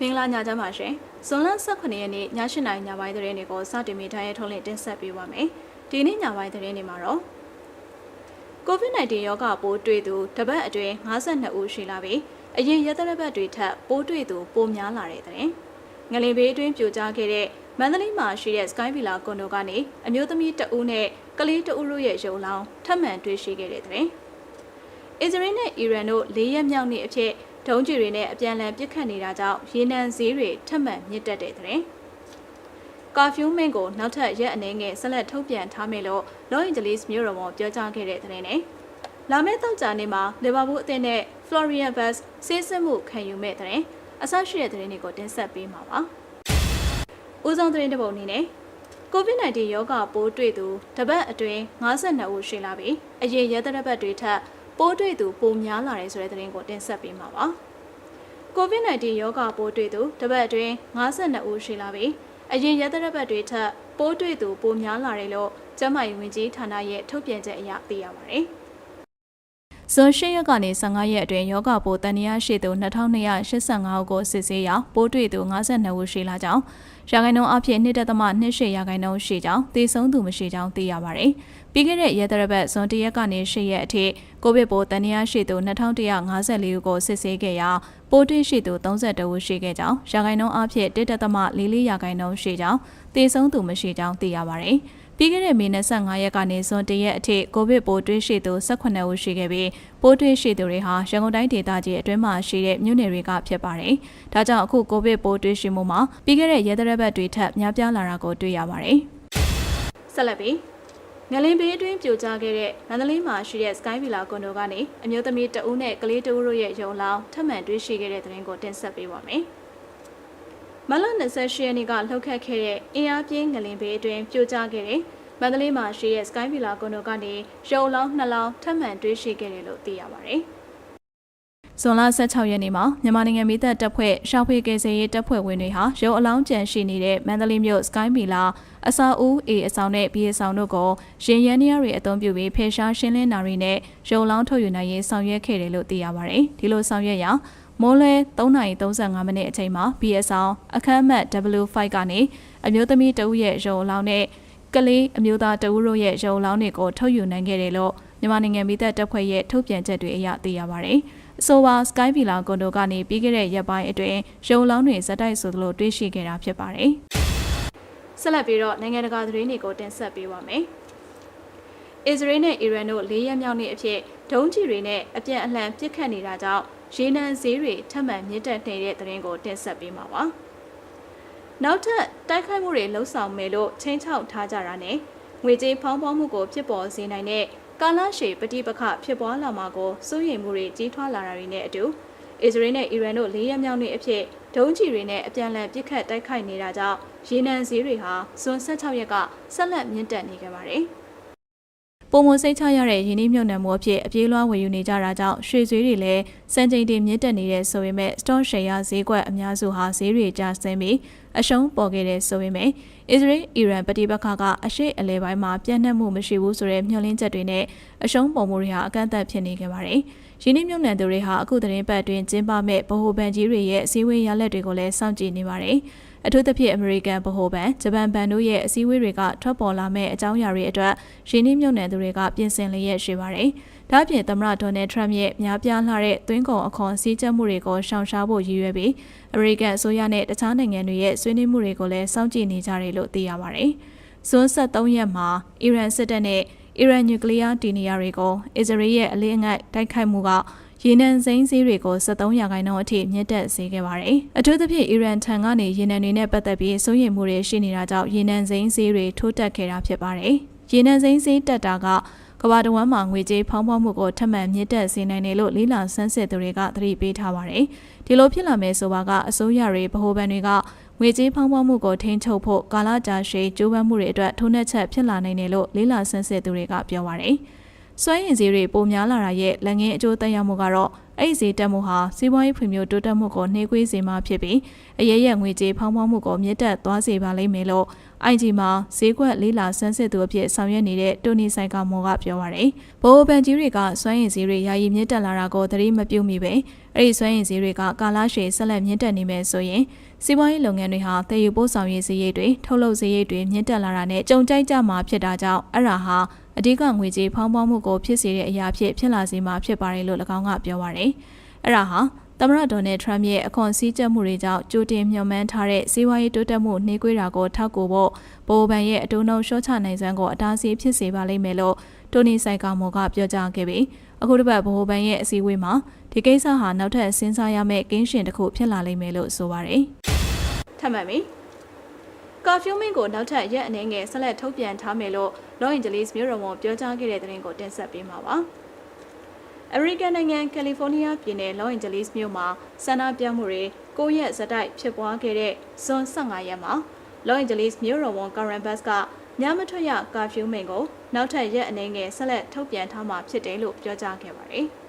မင်္ဂလာညချမ်းပါရှင်။ဇွန်လ18ရက်နေ့ည8:00နာရီညပိုင်းသတင်းတွေကိုစတင်မိထားရဲ့ထုတ်လင်းတင်ဆက်ပေးပါမယ်။ဒီနေ့ညပိုင်းသတင်းတွေမှာတော့ COVID-19 ရောဂါပိုးတွေ့သူတပတ်အတွင်း52ဦးရှိလာပြီးအရင်ရက်သတ္တပတ်တွေထက်ပိုးတွေ့သူပိုများလာတဲ့တဲ့။ငလင်ဘေးအတွင်းပြိုကျခဲ့တဲ့မန္တလေးမှာရှိတဲ့ Sky Villa ကွန်ဒိုကနေအမျိုးသမီးတဦးနဲ့ကလေးတဦးတို့ရဲ့ရုံလောင်းထပ်မံတွေ့ရှိခဲ့တဲ့တဲ့။အစ္စရေးနဲ့အီရန်တို့၄ရက်မြောက်နေ့အဖြစ် ဒုံးကျည်တွေနဲ့အပြန်အလှန်ပစ်ခတ်နေတာကြောင့်ရေနံဈေးတွေထပ်မံမြင့်တက်တဲ့တဲ့။ကာဖျူးမင်းကိုနောက်ထပ်ရက်အနေငယ်ဆက်လက်ထုတ်ပြန်ထားမယ်လို့ Los Angeles မြို့တော်မှာပြောကြားခဲ့တဲ့တဲ့နဲ့လာမယ့်တောက်ကြနေ့မှာလီဗာပူးအသင်းနဲ့ Florian Vaz ဆေးစစ်မှုခံယူမဲ့တဲ့အဆရှိတဲ့တဲ့တွေကိုတင်ဆက်ပေးမှာပါ။ဦးဆောင်သတင်းတစ်ပုဒ်အနေနဲ့ COVID-19 ရောဂါပိုးတွေ့သူတပတ်အတွင်း52ဦးရှိလာပြီးအရင်ရက်သတ္တပတ်တွေထက် ပိုးတွေ့သူပိုများလာတယ်ဆိုတဲ့သတင်းကိုတင်ဆက်ပေးမှာပါ။ COVID-19 ရောဂါပိုးတွေ့သူတပတ်အတွင်း52ဦးရှိလာပြီးအရင်ရက်သတ္တပတ်တွေထက်ပိုးတွေ့သူပိုများလာတယ်လို့ကျန်းမာရေးဝန်ကြီးဌာနရဲ့ထုတ်ပြန်ချက်အရသိရပါတယ်။ ဇွန်၈ရက်ကနေ15ရက်အတွင်းယောဂပိုးတန်ရာရှိသူ2285ဦးကိုစစ်ဆေးရာပိုးတွေ့သူ52ဦးရှိလာကြောင်းရာခိုင်နှုန်းအဖြစ်2.28ရာခိုင်နှုန်းရှိကြောင်းသေဆုံးသူမရှိကြောင်းသိရပါတယ်။ပြီးခဲ့တဲ့ရက်သရပတ်ဇွန်၁ရက်ကနေ၈ရက်အထိကိုဗစ်ပိုးတန်ရာရှိသူ2154ဦးကိုစစ်ဆေးခဲ့ရာပိုးတွေ့ရှိသူ32ဦးရှိခဲ့ကြောင်းရာခိုင်နှုန်းအဖြစ်1.44ရာခိုင်နှုန်းရှိကြောင်းသေဆုံးသူမရှိကြောင်းသိရပါတယ်။ ပြီးခဲ့တဲ့မေ25ရက်ကနေဇွန်1ရက်အထိကိုဗစ်ပိုးတွေ့ရှိသူ18ဦးရှိခဲ့ပြီးပိုးတွေ့ရှိသူတွေဟာရန်ကုန်တိုင်းဒေသကြီးအတွင်းမှာရှိတဲ့မြို့နယ်တွေကဖြစ်ပါတယ်။ဒါကြောင့်အခုကိုဗစ်ပိုးတွေ့ရှိမှုမှာပြီးခဲ့တဲ့ရဲသရက်ဘက်တွေထက်များပြားလာတာကိုတွေ့ရပါတယ်။ဆက်လက်ပြီးငလင်းဘေးအတွင်းပြိုကျခဲ့တဲ့မန္တလေးမှာရှိတဲ့ Sky Villa ကွန်ဒိုကနေအမျိုးသမီးတဦးနဲ့ကလေးတဦးတို့ရဲ့ရုံလောင်းထပ်မံတွေ့ရှိခဲ့တဲ့တဲ့ရင်ကိုတင်ဆက်ပေးပါမယ်။ မလ28ရက်နေ့ကလှုပ်ခတ်ခဲ့တဲ့အင်အားပြင်းငလင်ဘေးအတွင်းပြိုကျခဲ့တဲ့မန္တလေးမှာရှိတဲ့ Sky Villa ကွန်ဒိုကနေရုံလောင်းနှစ်လောင်းထပ်မံတွေ့ရှိခဲ့တယ်လို့သိရပါတယ်။ဇွန်လ16ရက်နေ့မှာမြန်မာနိုင်ငံမိသက်တပ်ဖွဲ့ရှာဖွေကယ်ဆယ်ရေးတပ်ဖွဲ့ဝင်တွေဟာရုံအလောင်းကျန်ရှိနေတဲ့မန္တလေးမြို့ Sky Villa အစာဦး A အဆောင်နဲ့ B အဆောင်တို့ကိုရင်ရန်နီယာတွေအသုံးပြုပြီးဖေရှားရှင်းလင်းတာတွေနဲ့ရုံလောင်းထုတ်ယူနိုင်ရေးဆောင်ရွက်ခဲ့တယ်လို့သိရပါတယ်။ဒီလိုဆောင်ရွက်ရာ မိုးလဲ3:35မိနစ်အချိန်မှာ BSL အခမ်းအမှတ် W5 ကနေအမျိုးသမီးတဦးရဲ့ရုံအလောင်းနဲ့ကလေးအမျိုးသားတဦးတို့ရဲ့ရုံအလောင်းတွေကိုထုတ်ယူနိုင်ခဲ့တယ်လို့မြန်မာနိုင်ငံမိသက်တပ်ဖွဲ့ရဲ့ထုတ်ပြန်ချက်တွေအရသိရပါတယ်။အဆိုပါ Sky Villa ကွန်ဒိုကနေပြီးခဲ့တဲ့ရက်ပိုင်းအတွင်းရုံလောင်းတွေဇက်တိုက်ဆိုသလိုတွေ့ရှိခဲ့တာဖြစ်ပါတယ်။ဆက်လက်ပြီးတော့နိုင်ငံတကာသတင်းတွေကိုတင်ဆက်ပေးပါမယ်။အစ္စရေးနဲ့အီရန်တို့၄ရက်မြောက်နေ့အဖြစ်ဒုံးကျည်တွေနဲ့အပြန်အလှန်ပစ်ခတ်နေတာကြောင့် ရေနံဈေးတွေထပ်မံမြင့်တက်နေတဲ့သတင်းကိုတင်ဆက်ပေးမှာပါ။နောက်ထပ်တိုက်ခိုက်မှုတွေလှုံ့ဆော်မယ်လို့ချင်းချောက်ထားကြတာနဲ့ငွေကြေးဖောင်းပွားမှုကိုဖြစ်ပေါ်စေနိုင်တဲ့ကာလရှည်ပဋိပက္ခဖြစ်ပွားလာမှာကိုစိုးရိမ်မှုတွေကြီးထွားလာတာတွေနဲ့အတူအစ္စရေးနဲ့အီရန်တို့၄ရက်မြောက်နေ့အဖြစ်ဒုံးကျည်တွေနဲ့အပြန်အလှန်ပစ်ခတ်တိုက်ခိုက်နေတာကြောင့်ရေနံဈေးတွေဟာဇွန်16ရက်ကဆက်လက်မြင့်တက်နေကြပါတယ်။ ပုံမစိတ်ချရတဲ့ယင်းနှိမ့်မြုံနယ်မှုအဖြစ်အပြေးလွှားဝယ်ယူနေကြတာကြောင့်ရွှေဈေးတွေလည်းစံချိန်တင်မြင့်တက်နေတဲ့ဆိုပေမဲ့ stock share ဈေးကွက်အများစုဟာဈေးတွေကျဆင်းပြီးအရှုံးပေါ်ခဲ့တဲ့ဆိုပေမဲ့ Israel Iran ပဋိပက္ခကအရှိအလဲပိုင်းမှာပြန့်နှံ့မှုမရှိဘူးဆိုတဲ့မျှော်လင့်ချက်တွေနဲ့အရှုံးပေါ်မှုတွေဟာအကန့်အသတ်ဖြစ်နေခဲ့ပါတယ်။ယင်းနှိမ့်မြုံနယ်သူတွေဟာအခုသတင်းပတ်အတွင်းကျင်းပမဲ့ဗဟိုဘဏ်ကြီးတွေရဲ့အစည်းအဝေးရလဒ်တွေကိုလည်းစောင့်ကြည့်နေပါတယ်။ အထူးသဖြင့်အမေရိကန်ဗဟိုဘဏ်ဂျပန်ဘဏ်တို့ရဲ့အစည်းအဝေးတွေကထွက်ပေါ်လာမဲ့အကြောင်းအရာတွေအတွက်ရင်းနှီးမြှုပ်နှံသူတွေကပြင်ဆင်လျက်ရှိပါတယ်။ဒါ့အပြင်သမ္မတဒေါ်နယ်ထရမ့်ရဲ့များပြားလှတဲ့သွင်းကုန်အခွန်စည်းကျပ်မှုတွေကိုရှောင်ရှားဖို့ရည်ရွယ်ပြီးအမေရိကန်အစိုးရနဲ့တခြားနိုင်ငံတွေရဲ့ဆွေးနွေးမှုတွေကိုလည်းစောင့်ကြည့်နေကြတယ်လို့သိရပါတယ်။ဇွန်23ရက်မှာအီရန်စစ်တပ်နဲ့အီရန်နျူကလ িয়ার တီနီယာတွေကိုအစ္စရေးရဲ့အလေးအငိုက်တိုက်ခိုက်မှုက ရေနံစိမ်းဈေးတွေကို73ရာခိုင်နှုန်းအထိမြင့်တက်စေခဲ့ပါတယ်။အထူးသဖြင့်အီရန်ထံကနေရေနံတွေနဲ့ပတ်သက်ပြီးစိုးရိမ်မှုတွေရှိနေတာကြောင့်ရေနံစိမ်းဈေးတွေထိုးတက်ခဲ့တာဖြစ်ပါတယ်။ရေနံစိမ်းဈေးတက်တာကကမ္ဘာတဝန်းမှာငွေကြေးဖောင်းပွားမှုကိုထပ်မံမြင့်တက်စေနိုင်တယ်လို့လေးလာဆန်းစစ်သူတွေကသတိပေးထားပါတယ်။ဒီလိုဖြစ်လာမယ်ဆိုပါကအစိုးရတွေဗဟိုဘဏ်တွေကငွေကြေးဖောင်းပွားမှုကိုထိန်းချုပ်ဖို့ကာလကြာရှည်ကြိုးပမ်းမှုတွေအတွက်ထုံးနှက်ချက်ဖြစ်လာနိုင်တယ်လို့လေးလာဆန်းစစ်သူတွေကပြောပါတယ်။ စွမ်းရည်ဈေးတွေပိုများလာတာရဲ့လက်ငင်းအကျိုးသက်ရောက်မှုကတော့အဲ့ဒီဈေးတက်မှုဟာစီးပွားရေးဖွံ့ဖြိုးတိုးတက်မှုကိုနှေးကွေးစေမှာဖြစ်ပြီးအရေးရငွေကြေးဖောင်းဖောင်းမှုကိုမြင့်တက်သွားစေပါလိမ့်မယ်လို့ IG မှာဈေးကွက်လေးလာဆန်းစစ်သူအဖြစ်ဆောင်ရွက်နေတဲ့တိုနီဆိုင်ကမော်ကပြောပါရယ်။ဘိုးဘန်ကြီးတွေကစွမ်းရည်ဈေးတွေယာယီမြင့်တက်လာတာကိုသတိမပြုမိပဲအဲ့ဒီစွမ်းရည်စည်းတွေကကာလရှည်ဆက်လက်မြင့်တက်နေမယ်ဆိုရင် စီးပွားရေးလုပ်ငန်းတွေဟာတည်ယူပို့ဆောင်ရေးစည်းရိတ်တွေထုတ်လုပ်စည်းရိတ်တွေမြင့်တက်လာတာနဲ့ကြုံကြိုက်ကြမှာဖြစ်တာကြောင့်အဲ့ဒါဟာအဓိကငွေကြေးဖောင်းပွားမှုကိုဖြစ်စေတဲ့အရာဖြစ်ဖြစ်လာစေမှာဖြစ်ပါတယ်လို့၎င်းကပြောပါရယ်အဲ့ဒါဟာ သမ္မတဒေါ်နယ်ထရမ့်ရဲ့အခွန်စည်းကြပ်မှုတွေကြောင့်ကြိုတင်မျှော်မှန်းထားတဲ့စီးပွားရေးတိုးတက်မှုနှေးကွေးတာကိုထောက်ကူဖို့ဘိုးဘန်ရဲ့အတူနှုံရှော့ချနိုင်စွမ်းကိုအတားဆီးဖြစ်စေပါလိမ့်မယ်လို့တိုနီဆိုင်ကာမိုကပြောကြားခဲ့ပြီးအခုတစ်ပတ်ဘိုးဘန်ရဲ့အစည်းအဝေးမှာဒီကိစ္စဟာနောက်ထပ်စဉ်းစားရမယ့်ကင်းရှင်တစ်ခုဖြစ်လာလိမ့်မယ်လို့ဆိုပါတယ်။ထပ်မံပြီ။ကာဖျူးမင်းကိုနောက်ထပ်ရက်အနေငယ်ဆက်လက်ထုတ်ပြန်ထားမယ်လို့ Los Angeles မြို့တော်ဝန်ပြောကြားခဲ့တဲ့သတင်းကိုတင်ဆက်ပေးမှာပါ။ အမေရိကန်နိုင်ငံကယ်လီဖိုးနီးယားပြည်နယ် Los Angeles မြို့မှာဆန္ဒပြမှုတွေ9ရက်ဇက်တိုက်ဖြစ်ပွားခဲ့တဲ့ဇွန်15ရက်မှာ Los Angeles မြို့တော်ဝန် Karen Bass ကညမထွက်ရကာဖျူးမင်းကိုနောက်ထပ်ရက်အနေငယ်ဆက်လက်ထုတ်ပြန်ထားမှာဖြစ်တယ်လို့ပြောကြားခဲ့ပါတယ်။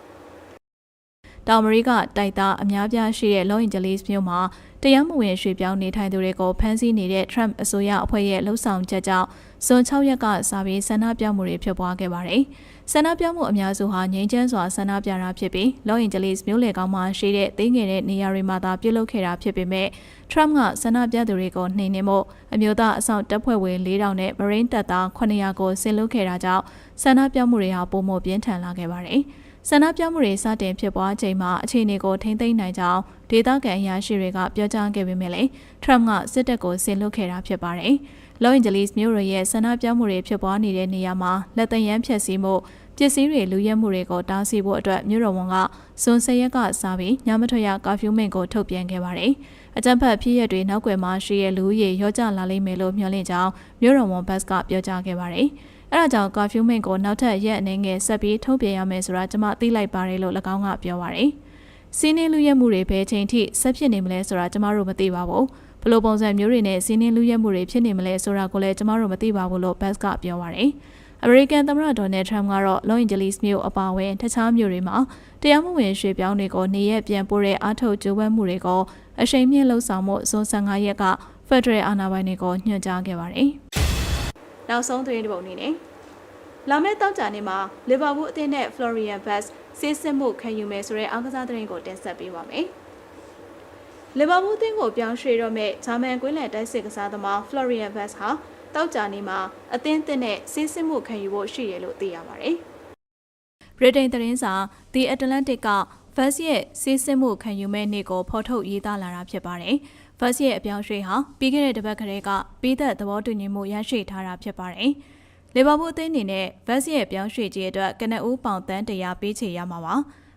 တောင်အမေရိကတိုက်သားအများပြားရှိတဲ့ Los Angeles မြို့မှာတရားမဝင်ရွှေ့ပြောင်းနေထိုင်သူတွေကိုဖမ်းဆီးနေတဲ့ Trump အစိုးရအဖွဲ့ရဲ့လှုပ်ဆောင်ချက်ကြောင့်ဇွန်6ရက်ကစပြီးဆန္ဒပြမှုတွေဖြစ်ပွားခဲ့ပါတယ်။ဆန္ဒပြမှုအများစုဟာငြိမ်းချမ်းစွာဆန္ဒပြတာဖြစ်ပြီး Los Angeles မြို့လေကောင်မှာရှိတဲ့သိငယ်တဲ့နေရာတွေမှာသာပြုလုပ်ခဲ့တာဖြစ်ပေမဲ့ Trump ကဆန္ဒပြသူတွေကိုနှိမ်နင်းဖို့အမျိုးသားအဆောင်တပ်ဖွဲ့ဝင်4000နဲ့ Marine တပ်သား900ကိုဆင်လွတ်ခဲ့တာကြောင့်ဆန္ဒပြမှုတွေဟာပုံမပြင်းထန်လာခဲ့ပါတယ်။ ဆန္ဒပြမှုတွေစတင်ဖြစ်ပွားချိန်မှာအခြေအနေကိုထိမ့်သိမ်းနိုင်ကြောင်းဒေသခံအရာရှိတွေကပြောကြားခဲ့ပေမဲ့လည်း Trump ကစစ်တပ်ကိုဆင်လွတ်ခဲ့တာဖြစ်ပါတယ်။ Los Angeles မြို့ရရဲ့ဆန္ဒပြမှုတွေဖြစ်ပွားနေတဲ့နေရာမှာလက်တရန်ဖြတ်စည်းမှုပစ္စည်းတွေလူရဲမှုတွေကိုတားဆီးဖို့အတွက်မြို့တော်ဝန်ကဇွန်၁၀ရက်ကစပြီးညမထွက်ရကာဖျူးမင်ကိုထုတ်ပြန်ခဲ့ပါတယ်။အကြံဖတ်ဖြစ်ရက်တွေနောက်ွယ်မှာရှိရဲ့လူရေရောကြလာလိမ့်မယ်လို့မျှော်လင့်ကြောင်းမြို့တော်ဝန်ဘတ်ကပြောကြားခဲ့ပါတယ်။ အဲဒါကြောင့်ကာဖျူးမိန့်ကိုနောက်ထပ်ရက်အနေငယ်ဆက်ပြီးထုတ်ပြန်ရမယ်ဆိုတာကျွန်မသိလိုက်ပါတယ်လို့၎င်းကပြောပါရယ်စီးနှင်းလူရက်မှုတွေဘယ်ချိန်ထိဆက်ဖြစ်နေမလဲဆိုတာကျွန်မတို့မသိပါဘူးဘလို့ပုံစံမျိုးတွေနဲ့စီးနှင်းလူရက်မှုတွေဖြစ်နေမလဲဆိုတာကိုလည်းကျွန်မတို့မသိပါဘူးလို့ဘတ်ကပြောပါရယ်အမေရိကန်သမ္မတဒေါ်နယ်ထရမ့်ကတော့ Los Angeles မြို့အပါအဝင်တခြားမြို့တွေမှာတရားမဝင်ရွှေ့ပြောင်းတွေကိုနေရက်ပြန်ပို့တဲ့အားထုတ်ကြိုးပမ်းမှုတွေကိုအရှိန်မြင့်လှုပ်ဆောင်မှုဇွန်15ရက်က Federal အာဏာပိုင်တွေကိုညွှန်ကြားခဲ့ပါတယ်။ နောက်ဆုံးသတင်းတစ်ပုဒ်အနေနဲ့လာမယ့်တောက်ကြနေမှာလီဗာပူးအသင်းနဲ့ Florian Bass ဆေးစစ်မှုခံယူမယ်ဆိုတဲ့အားကစားသတင်းကိုတင်ဆက်ပေးပါမယ်။လီဗာပူးအသင်းကိုပြောင်းရွှေ့တော့မဲ့ဂျာမန်ကွင်းလန်တိုက်စစ်ကစားသမား Florian Bass ဟာတောက်ကြနေမှာအသင်းသစ်နဲ့ဆေးစစ်မှုခံယူဖို့ရှိရလို့သိရပါတယ်။ဗြိတိန်သတင်းစာ The Atlantic က Bass ရဲ့ဆေးစစ်မှုခံယူမဲ့နေ့ကိုဖော်ထုတ်ရေးသားလာတာဖြစ်ပါတယ်။ Bass ရဲ့အပြောင်းရွှေ့ဟာပြီးခဲ့တဲ့တစ်ပတ်ကလေးကပြီးသက်သဘောတူညီမှုရရှိထားတာဖြစ်ပါတယ်။လီဗာပူးအသင်းအနေနဲ့ဗက်စ်ရဲ့ပြောင်းရွှေ့ခြင်းအတွက်ကနဦးပေါင်တန်းတရာပေးချေရမှာပါ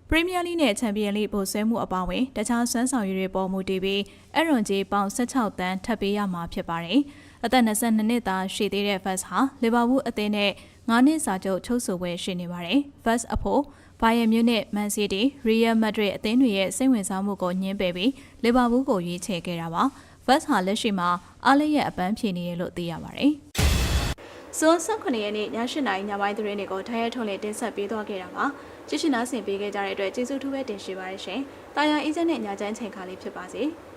ပရီးမီးယားလိနဲ့ချန်ပီယံလိပိုဆွဲမှုအပါအဝင်တခြားစွမ်းဆောင်ရည်တွေပေါ်မူတည်ပြီးအရွန်ဂျီပေါင်16တန်းထပ်ပေးရမှာဖြစ်ပါတယ်အသက်22နှစ်သားရှိသေးတဲ့ဗက်စ်ဟာလီဗာပူးအသင်းနဲ့9နှစ်စာချုပ်ချုပ်ဆိုပွဲရှိနေပါတယ်ဗက်စ်အဖို့ ဘိုင်ယန်မြူနစ်မန်စီးတီးရီယယ်မက်ဒရစ်အသင်းတွေရဲ့စိတ်ဝင်စားမှုကိုညှင်းပယ်ပြီးလီဗာပူးကိုရွေးချယ်ခဲ့တာပါဗက်စ်ဟာလက်ရှိမှာအားလျက်အပန်းဖြေနေတယ်လို့သိရပါတယ်ဇွန်18ရက်နေ့ည8:00နာရီညပိုင်းသတင်းတွေကိုထိုင်းရထုံးလေးတင်ဆက်ပေးသွားခဲ့တာပါကြည့်ရှုနားဆင်ပေးခဲ့ကြတဲ့အတွက်ကျေးဇူးထူးပဲတင်ရှိပါရရှင်။တာယာအေးချမ်းတဲ့ညချမ်းချိန်ခါလေးဖြစ်ပါစေ။